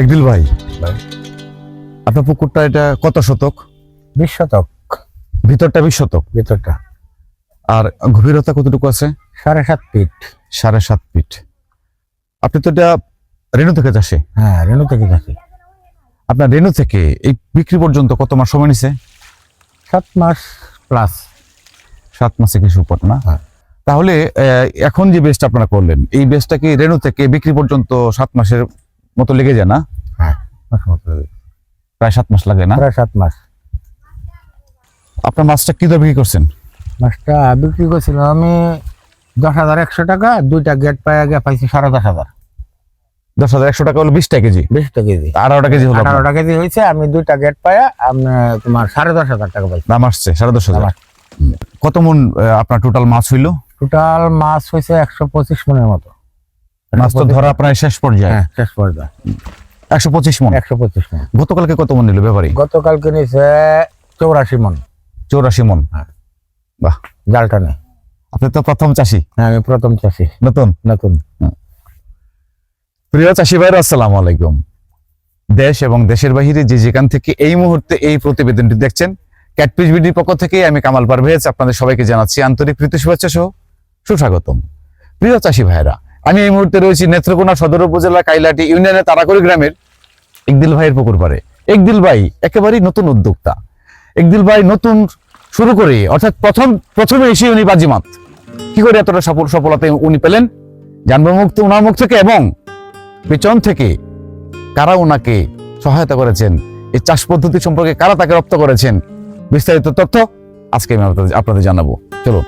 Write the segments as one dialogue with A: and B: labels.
A: একদিল ভাই। আপনার পুকুরটা এটা কত শতক?
B: বিশ শতক।
A: ভিতরটা বিশ শতক?
B: ভেতরটা।
A: আর গভীরতা কতটুকু আছে?
B: সাড়ে সাত ফিট।
A: সাড়ে সাত ফিট। আপনি তো এটা রেণু থেকে চাষে?
B: হ্যাঁ রেণু থেকে যাচ্ছি
A: আপনার রেণু থেকে এই বিক্রি পর্যন্ত কত মাস সময় নিছে?
B: সাত মাস প্লাস।
A: সাত মাসে কিছু উপর না?
B: হ্যাঁ।
A: তাহলে এখন যে বেস্ট আপনারা করলেন এই বেস্টটা কি রেণু থেকে বিক্রি পর্যন্ত সাত মাসের মতো লেগে যায় না?
B: হ্যাঁ।
A: প্রায় সাত মাস লাগে না?
B: প্রায় সাত মাস।
A: আপনার মাছটা কি দর বিক্রি করছেন?
B: মাছটা বিক্রি করছিলাম আমি দশ হাজার একশো টাকা দুইটা গেট পাই আগে পাইছি সাড়ে দশ হাজার।
A: দশ হাজার একশো টাকা হলো বিশটা কেজি?
B: বিশটা কেজি।
A: আঠারোটা কেজি হলো।
B: আঠারোটা কেজি হয়েছে আমি দুইটা গেট আমি তোমার সাড়ে দশ হাজার টাকা পাইছি।
A: দাম আসছে সাড়ে দশ হাজার। কত মন আপনার টোটাল মাছ হইল?
B: টোটাল মাছ হয়েছে একশো পঁচিশ মনের মতো।
A: মাছ তো ধরা প্রায় শেষ পর্যায়ে।
B: হ্যাঁ শেষ পর্যায়ে।
A: একশো পঁচিশ মন?
B: একশো পঁচিশ মন।
A: গতকালকে কত মন নিল ব্যাপারী?
B: গতকালকে নিয়েছে চৌরাশি মন।
A: চৌরাশি মন?
B: হ্যাঁ।
A: বাহ।
B: জালটা নেই।
A: আপনি তো প্রথম চাষি।
B: হ্যাঁ আমি প্রথম চাষি।
A: নতুন?
B: নতুন।
A: প্রিয় চাষি ভাইরা আসসালামু আলাইকুম। দেশ এবং দেশের বাহিরে যে যেখান থেকে এই মুহূর্তে এই প্রতিবেদনটি দেখছেন ক্যাটপিস বিডির পক্ষ থেকে আমি কামাল পারভেজ আপনাদের সবাইকে জানাচ্ছি আন্তরিক প্রীতি শুভেচ্ছা সহ সুস্বাগতম। প্রিয় চাষি ভাইরা আমি এই মুহূর্তে রয়েছি নেত্রকোনা সদর উপজেলা কাইলাটি ইউনিয়নের তারাকড়ি গ্রামের একদিল ভাইয়ের পুকুর পারে একদিল ভাই একেবারেই নতুন উদ্যোক্তা। একদিল ভাই নতুন শুরু করে, অর্থাৎ প্রথম, প্রথমে এসে উনি বাজিমাত। কি করে এতটা সফল, সফলতা উনি পেলেন? জানব মুক্ত উনার মুখ থেকে এবং পেছন থেকে কারা ওনাকে সহায়তা করেছেন? এই চাষ পদ্ধতি সম্পর্কে কারা তাকে রপ্ত করেছেন? বিস্তারিত তথ্য আজকে আমি আপনাদের জানাব। চলো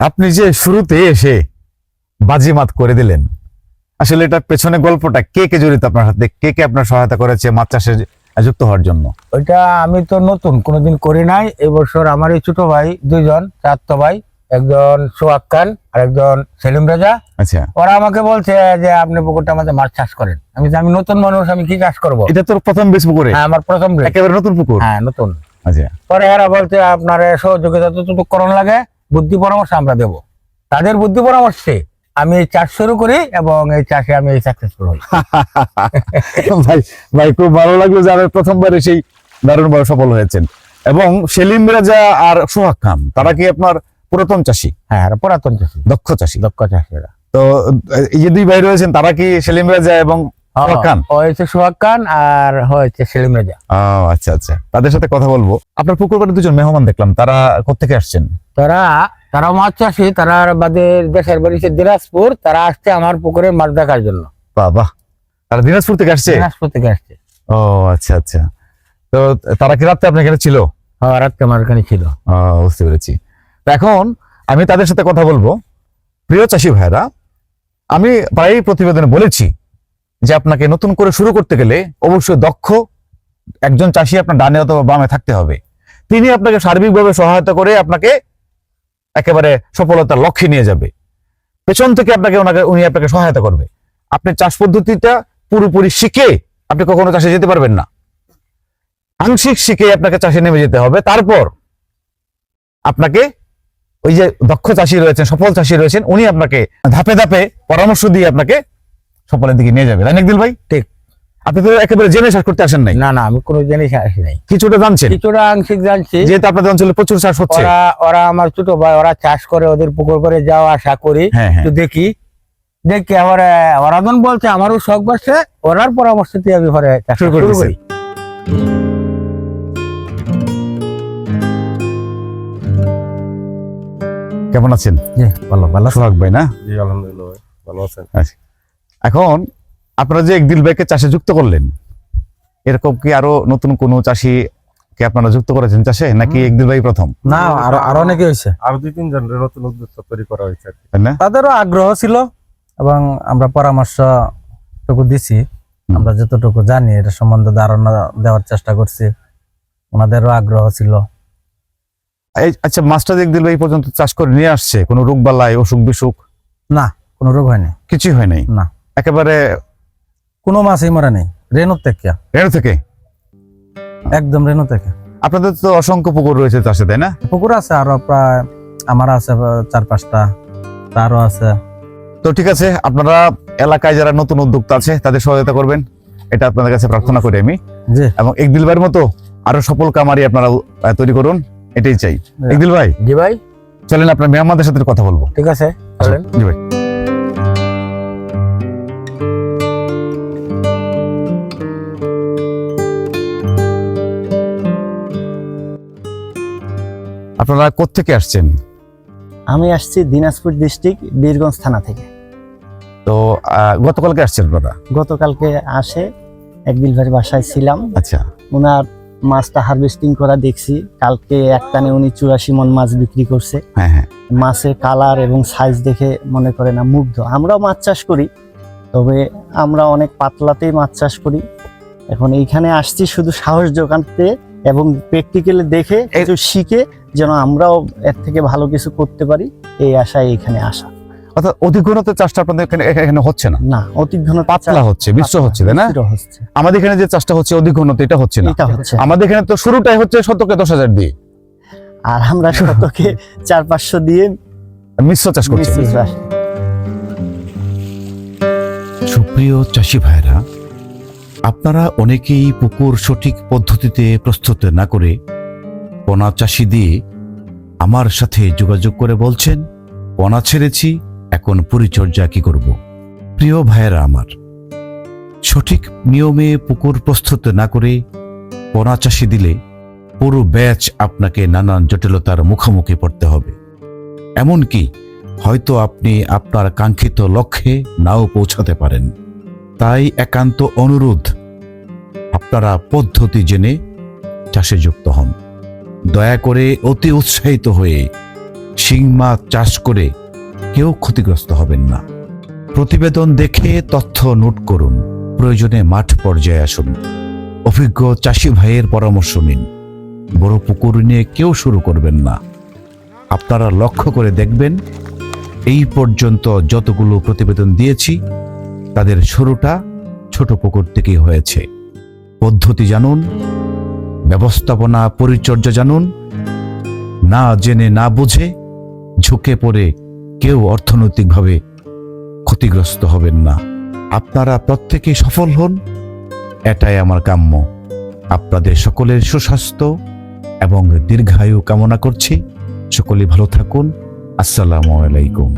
A: আপনি যে শুরুতে এসে বাজিমাত করে দিলেন আসলে এটার পেছনে গল্পটা কে কে জড়িত আপনার সাথে কে কে আপনার সহায়তা করেছে মাছ চাষে যুক্ত হওয়ার জন্য?
B: ওইটা আমি তো নতুন কোনোদিন করি নাই। এবছর আমার এই ছোট ভাই দুইজন চারতো ভাই একজন সোয়াক খান আর একজন সেলিম রাজা।
A: আচ্ছা।
B: ওরা আমাকে বলছে যে আপনি পুকুরটা আমাদের মাছ চাষ করেন। আমি আমি নতুন মানুষ আমি কি চাষ করব?
A: এটা তোর প্রথম বেশ পুকুরে?
B: হ্যাঁ আমার প্রথম
A: একেবারে নতুন পুকুর?
B: হ্যাঁ নতুন।
A: আচ্ছা।
B: পরে এরা বলছে আপনার সহযোগিতা যতটুকু করণ লাগে। বুদ্ধি পরামর্শ আমরা দেব। তাদের বুদ্ধি পরামর্শে আমি এই চাষ শুরু করি এবং এই চাষে আমি সাকসেসফুল হই।
A: ভাই ভাই খুব ভালো লাগল যে আপনি প্রথমবার সেই দারুণ ভাবে সফল হয়েছেন। এবং সেলিম রাজা আর সোহাগ খান তারা কি আপনার পুরাতন চাষী?
B: হ্যাঁ এরা পুরাতন চাষি।
A: দক্ষ চাষী।
B: দক্ষ চাষিরা।
A: তো এই যে দুই ভাই রয়েছেন তারা কি সেলিম রাজা এবং খান?
B: আর হয়েছে সেলিম রাজা।
A: ও আচ্ছা আচ্ছা। তাদের সাথে কথা বলব। আপনার পুকুর পাড়ে দুজন মেহমান দেখলাম তারা কোথেকে আসছেন?
B: তারা তারা মাছ চাষি তারা বাদে দেশের বাড়ি দিনাজপুর তারা আসছে আমার পুকুরে মাছ দেখার জন্য।
A: বাহ তারা দিনাজপুর থেকে আসছে?
B: দিনাজপুর থেকে আসছে।
A: ও আচ্ছা আচ্ছা। তো তারা কি রাত্রে আপনার এখানে ছিল?
B: হ্যাঁ রাত্রে আমার এখানে ছিল।
A: বুঝতে পেরেছি। তো এখন আমি তাদের সাথে কথা বলব। প্রিয় চাষি ভাইরা আমি প্রায়ই প্রতিবেদনে বলেছি যে আপনাকে নতুন করে শুরু করতে গেলে অবশ্যই দক্ষ একজন চাষি আপনার ডানে অথবা বামে থাকতে হবে। তিনি আপনাকে সার্বিকভাবে সহায়তা করে আপনাকে একেবারে সফলতার লক্ষ্যে নিয়ে যাবে। পেছন থেকে আপনাকে ওনাকে, উনি আপনাকে সহায়তা করবে। আপনি চাষ পদ্ধতিটা পুরোপুরি শিখে আপনি কখনো চাষে যেতে পারবেন না। আংশিক শিখে আপনাকে চাষে নেমে যেতে হবে। তারপর আপনাকে ওই যে দক্ষ চাষি রয়েছেন, সফল চাষি রয়েছেন, উনি আপনাকে ধাপে ধাপে পরামর্শ দিয়ে আপনাকে সফলের দিকে নিয়ে যাবে তাই না একদিল ভাই?
B: ঠিক।
A: আপনি তো একেবারে জেনে চাষ করতে আসেন নাই?
B: না না আমি কোনো জিনিস আসি নাই।
A: কিছুটা জানছেন?
B: কিছুটা আংশিক জানছি।
A: যেহেতু আপনাদের অঞ্চলে প্রচুর চাষ হচ্ছে।
B: ওরা ওরা আমার ছোট ভাই ওরা চাষ করে ওদের পুকুর করে যাওয়া আশা করি।
A: হ্যাঁ হ্যাঁ।
B: দেখি। দেখি আবার বলছে আমারও শখ বাড়ছে ওরার পরামর্শ দিয়ে আমি ঘরে চাষ
A: শুরু করে কেমন আছেন?
B: ভালো ভালো
A: ভাই না?
C: জি আলহামদুলিল্লাহ ভাই। ভালো আছেন।
A: এখন আপনারা যে একদিল ভাইকে চাষে যুক্ত করলেন এরকম কি আরও নতুন কোন চাষি কে আপনারা যুক্ত করেছেন চাষে নাকি একদিল ভাই প্রথম?
D: না আরও আরও অনেকে হয়েছে।
C: আরও দুই তিন জনের নতুন উদ্যোক্তা তৈরি করা হয়েছে
A: তাই না?
D: তাদেরও আগ্রহ ছিল এবং আমরা পরামর্শটুকু দিছি। আমরা যতটুকু জানি এটা সম্বন্ধে ধারণা দেওয়ার চেষ্টা করছি। ওনাদেরও আগ্রহ ছিল।
A: এই আচ্ছা মাছটা একদিল ভাই পর্যন্ত চাষ করে নিয়ে আসছে? কোনো রোগ বালাই অসুখ বিসুখ
D: না কোনো রোগ হয়নি।
A: কিছুই হয় নাই
D: না।
A: একেবারে
D: কোনো মাছই মরে নেই রেণু থেকে।
A: রেণু থেকে?
D: একদম রেণু থেকে।
A: আপনাদের তো অসংখ্য পুকুর রয়েছে চাষে তাই না?
D: পুকুর আছে আরও প্রায় আমার আছে চার পাঁচটা তারও আছে।
E: তো ঠিক আছে আপনারা এলাকায় যারা নতুন উদ্যোক্তা আছে তাদের সহায়তা করবেন। এটা আপনাদের কাছে প্রার্থনা করি আমি।
D: জি।
E: এবং একদিল ভাইয়ের মতো আরও সফল কামারি আপনারা তৈরি করুন এটাই চাই। একদিল ভাই
B: জি ভাই।
E: চলেন আপনার মেহমানদের সাথে কথা বলব।
B: ঠিক আছে চলেন।
E: জি ভাই। আপনারা কোত্থেকে আসছেন?
F: আমি আসছি দিনাজপুর ডিস্ট্রিক্ট বীরগঞ্জ থানা থেকে।
E: তো গতকালকে আসছেন আপনারা?
F: গতকালকে আসে এক বিলভারি বাসায় ছিলাম।
E: আচ্ছা।
F: ওনার মাছটা হারভেস্টিং করা দেখছি। কালকে একটানে উনি চুরাশি মন মাছ বিক্রি করছে।
E: হ্যাঁ হ্যাঁ।
F: মাছের কালার এবং সাইজ দেখে মনে করে না মুগ্ধ। আমরাও মাছ চাষ করি তবে আমরা অনেক পাতলাতেই মাছ চাষ করি। এখন এইখানে আসছি শুধু সাহস জোগানতে এবং প্র্যাকটিক্যালি দেখে কিছু শিখে যেন আমরাও এর থেকে ভালো কিছু করতে পারি এই আশায় এখানে আসা।
E: অর্থাৎ চাষটা আপনাদের এখানে এখানে হচ্ছে না?
F: না ঘন
E: পাতলা হচ্ছে মিশ্র হচ্ছে তাই না? আমাদের এখানে যে চাষটা হচ্ছে এটা হচ্ছে না।
F: এটা হচ্ছে
E: আমাদের এখানে তো শুরুটাই হচ্ছে শতকে দশ হাজার দিয়ে।
F: আর আমরা শতকে চার পাঁচশো দিয়ে
E: মিশ্র চাষ করছি।
A: সুপ্রিয় চাষি ভাইরা আপনারা অনেকেই পুকুর সঠিক পদ্ধতিতে প্রস্তুত না করে পোনা চাষি দিয়ে আমার সাথে যোগাযোগ করে বলছেন, পোনা ছেড়েছি, এখন পরিচর্যা কি করব? প্রিয় ভাইয়েরা আমার, সঠিক নিয়মে পুকুর প্রস্তুত না করে পোনা চাষি দিলে পুরো ব্যাচ আপনাকে নানান জটিলতার মুখোমুখি পড়তে হবে। এমনকি হয়তো আপনি আপনার কাঙ্ক্ষিত লক্ষ্যে নাও পৌঁছাতে পারেন। তাই একান্ত অনুরোধ আপনারা পদ্ধতি জেনে চাষে যুক্ত হন। দয়া করে অতি উৎসাহিত হয়ে শিং মাছ চাষ করে কেউ ক্ষতিগ্রস্ত হবেন না। প্রতিবেদন দেখে তথ্য নোট করুন। প্রয়োজনে মাঠ পর্যায়ে আসুন। অভিজ্ঞ চাষি ভাইয়ের পরামর্শ নিন। বড় পুকুর নিয়ে কেউ শুরু করবেন না। আপনারা লক্ষ্য করে দেখবেন, এই পর্যন্ত যতগুলো প্রতিবেদন দিয়েছি, তাদের শুরুটা ছোট পুকুর থেকেই হয়েছে। পদ্ধতি জানুন, ব্যবস্থাপনা পরিচর্যা জানুন, না জেনে না বুঝে ঝুঁকে পড়ে কেউ অর্থনৈতিকভাবে ক্ষতিগ্রস্ত হবেন না। আপনারা প্রত্যেকেই সফল হন, এটাই আমার কাম্য। আপনাদের সকলের সুস্বাস্থ্য এবং দীর্ঘায়ু কামনা করছি। সকলে ভালো থাকুন। আসসালামু আলাইকুম।